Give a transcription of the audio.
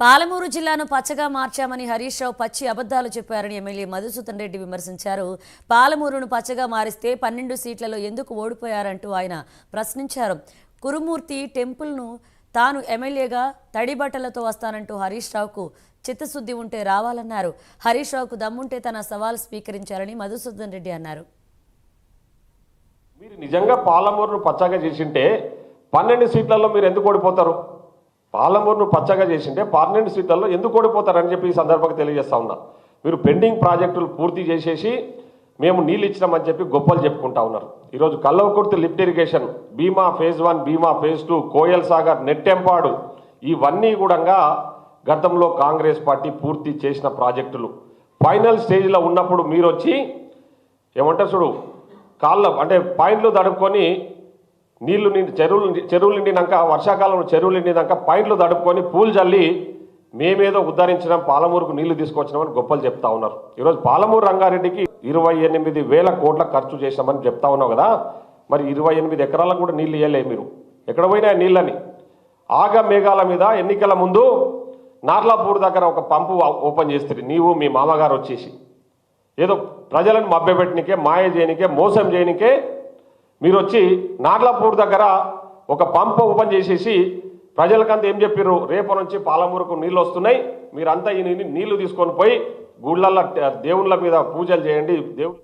పాలమూరు జిల్లాను పచ్చగా మార్చామని హరీష్ రావు పచ్చి అబద్దాలు చెప్పారని ఎమ్మెల్యే మధుసూదన్ రెడ్డి విమర్శించారు. పాలమూరును పచ్చగా మారిస్తే పన్నెండు సీట్లలో ఎందుకు ఓడిపోయారంటూ ఆయన ప్రశ్నించారు. కురుమూర్తి టెంపుల్ను తాను ఎమ్మెల్యేగా తడి బట్టలతో వస్తానంటూ హరీష్ రావుకు చిత్తశుద్ధి ఉంటే రావాలన్నారు. హరీష్ రావుకు దమ్ముంటే తన సవాల్ స్వీకరించారని మధుసూదన్ రెడ్డి అన్నారు. మీరు నిజంగా పాలమూరును పచ్చగా చేసింటే పన్నెండు సీట్లలో మీరు ఎందుకు ఓడిపోతారు? పాలమూరును పచ్చగా చేసింటే పార్లమెంట్ సీట్లలో ఎందుకు ఓడిపోతారని చెప్పి ఈ సందర్భంగా తెలియజేస్తా ఉన్నా. మీరు పెండింగ్ ప్రాజెక్టులు పూర్తి చేసేసి మేము నీళ్ళు ఇచ్చినామని చెప్పి గొప్పలు చెప్పుకుంటా ఉన్నారు. ఈరోజు Kalwakurthy lift irrigation Bhima phase one Bhima phase two Koil Sagar Nettempadu ఇవన్నీ కూడా గతంలో కాంగ్రెస్ పార్టీ పూర్తి చేసిన ప్రాజెక్టులు. ఫైనల్ స్టేజ్లో ఉన్నప్పుడు మీరు వచ్చి ఏమంటారు చూడు కాళ్ళ అంటే పాయింట్లు తడుపుకొని నీళ్ళు నిండి చెరువులు చెరువులు నిండినాక వర్షాకాలంలో చెరువులు నిండినాక పాయింట్లు తడుపుకొని పూలు చల్లి మేమేదో ఉద్ధరించడం పాలమూరుకు నీళ్ళు తీసుకొచ్చినామని గొప్పలు చెప్తా ఉన్నారు. ఈరోజు పాలమూరు రంగారెడ్డికి ఇరవై ఎనిమిది వేల కోట్ల ఖర్చు చేశామని చెప్తా ఉన్నావు కదా? మరి ఇరవై ఎనిమిది ఎకరాలకు కూడా నీళ్ళు ఇవ్వలే మీరు. ఎక్కడ పోయినా నీళ్ళని? ఆగ మేఘాల మీద ఎన్నికల ముందు నార్లాపూర్ దగ్గర ఒక పంపు ఓపెన్ చేస్తారు నీవు మీ మామగారు వచ్చేసి. ఏదో ప్రజలను మభ్యపెట్టనికే మాయ చేయనికే మోసం చేయనికే మీరు వచ్చి నార్లాపూర్ దగ్గర ఒక పంప్ ఓపెన్ చేసేసి ప్రజలకంతా ఏం చెప్పారు రేపు నుంచి పాలమూరుకు నీళ్ళు వస్తున్నాయి. మీరంతా ఈ నీళ్ళు తీసుకొని పోయి గుళ్ళల్లో దేవుళ్ళ మీద పూజలు చేయండి. దేవుడు